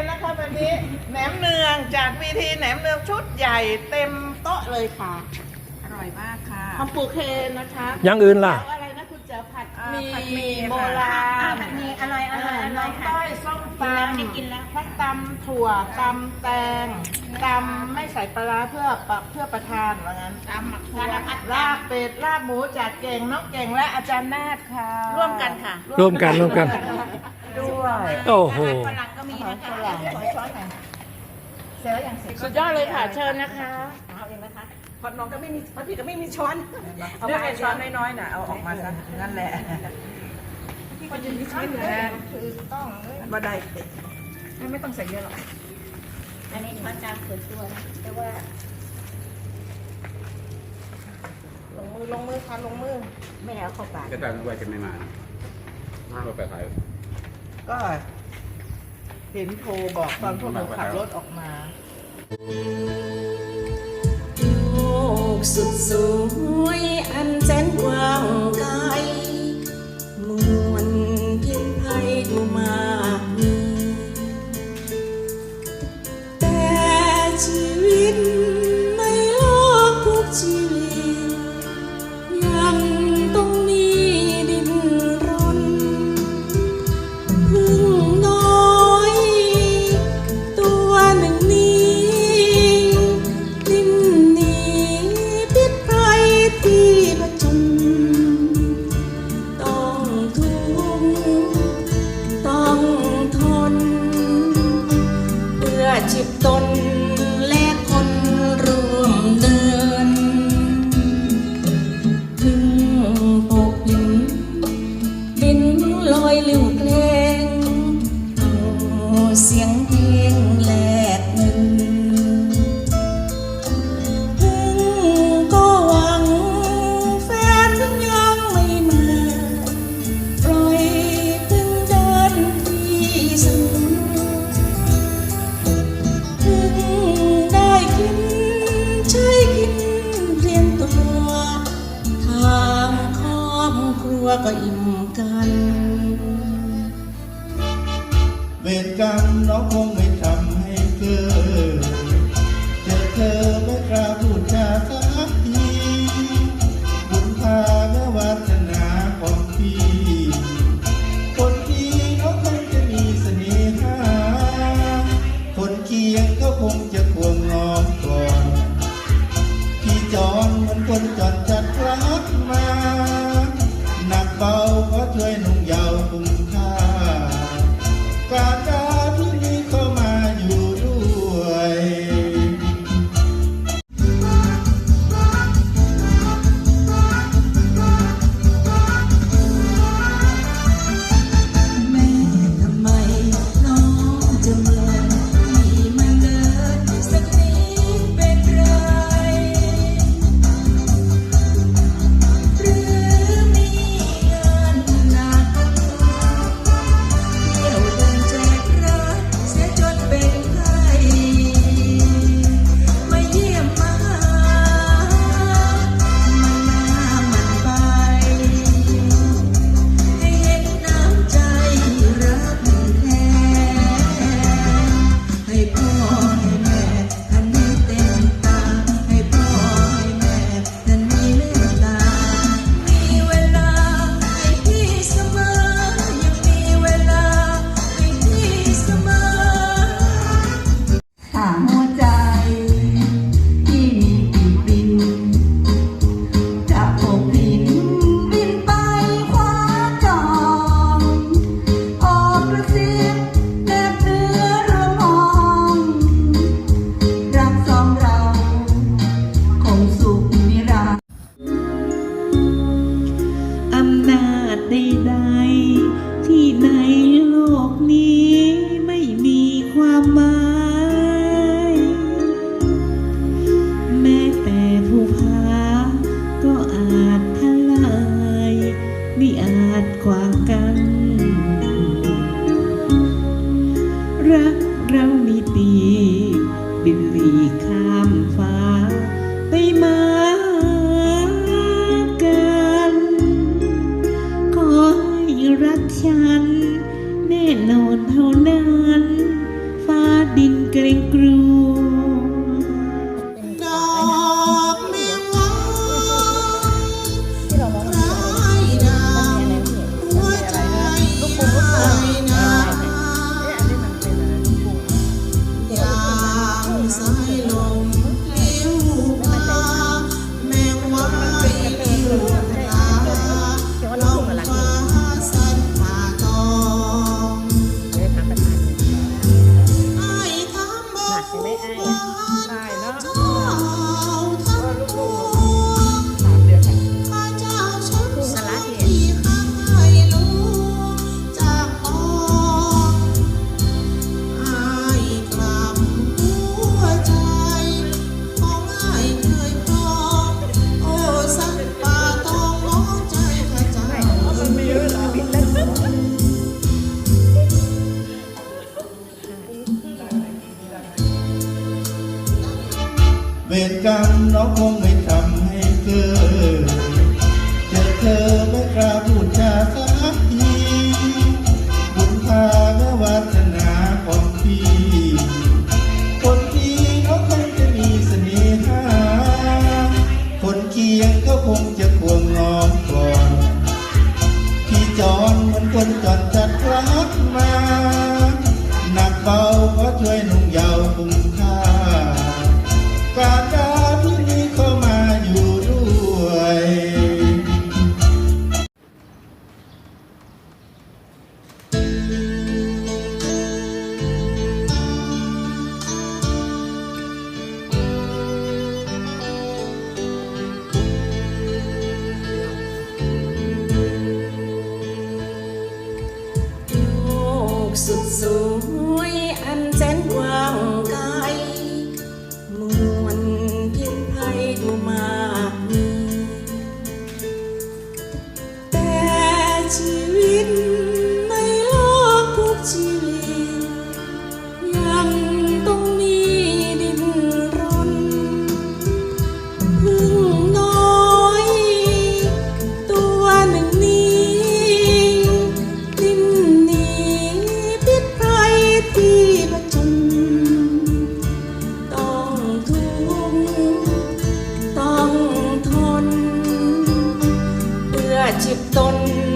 นนะคะวันนี้แหนมเนืองจากวีทีแหนมเนืองชุดใหญ่เต็มโต๊ะเลยค่ะ อร่อยมากค่ะของปูเคนนะคะอย่างอื่นล่ะ แล้วอะไรนะคุณเจ๋อผัดอ่าหมีผัดหมี่โบราอ่าณผัดหมี่อร่อยอร่อยอร่อยน้ค่ะต้อยส้มกินแล้วตำได้กินแล้ว พัดตำถั่วตำแตงตำไม่ใส่ปลาร้าเพื่อปะเพื่อประทานว่างั้นตำหมักถั่วผัดลาบเป็ดลาบหมูจากเก่งน้องเก่งและอาจารย์นาฏค่ะร่วมกันค่ะ ร่วมกันร่วมกัน ด้วย โอ้โห ฝรั่งก็มีนะคะฝรั่งขอช้อนหน่อยเสร็จแล้วยังเสร็จสุดยอดเลยค่ะ เชิญนะคะ เอาเองนะคะพอน้องก็ไม่มีพอพี่ก็ไม่มีช้อน เอาเลือกไปไอ้ช้อนน้อยๆน่ะ เอาออกมาซะนั่นแหละพี่ก็จะมีช้อนอยู่แล้วคือต้องเลยบ่ได้ไม่ต้องใส่เยอะหรอก อันนี้ช้อนจานส่วนตัวนะแต่ว่า ลงมือลงมือค่ะลงมือ ไม่ได้เอาเข้าปาก ก็ตามว่าจะไม่มาเราไปขาย ก็เห็นโทรบอกตอนพวกหนูขับรถออกมาโลกสุดสวยอันแสนกว้างไกล รักฉัน แน่นอนเท่านั้น ฟ้าดินเกรงกลัว กรรมน้องคงไม่ทำให้เกิดเจอเธอไม่กล้า สุดสวยอันแส เจ็บตน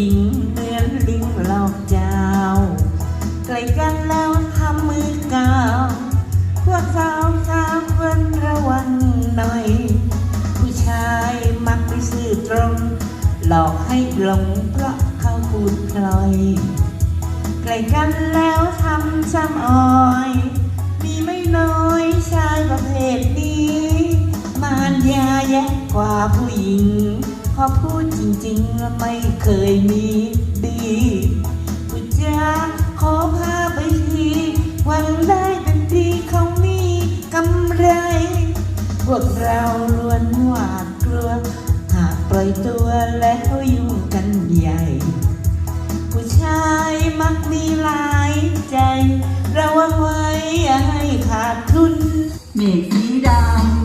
ญิงเหมือนลิงหลอกเจ้า ใกล้กันแล้วทำมือกาวพวกสาวสาวควรระวังหน่อย ผู้ชายมักไม่ซื่อตรง หลอกให้หลงเพราะเขาพูดพลอย ใกล้กันแล้วทำซ้ำอ้อย มีไม่น้อยชายประเภทนี้ มารยาแย่กว่าผู้หญิง อพูดจริงๆไม่เคยมีดีผู้จาขอพาไปทีหวังได้ทันทีเขามีกำไร พวกเราล้วนหวาดกลัว หากปล่อยตัวแล้วยุ่งกันใหญ่ ผู้ชายมักมีหลายใจ ระวังไว้อย่าให้ขาดทุนเมฆสีดำ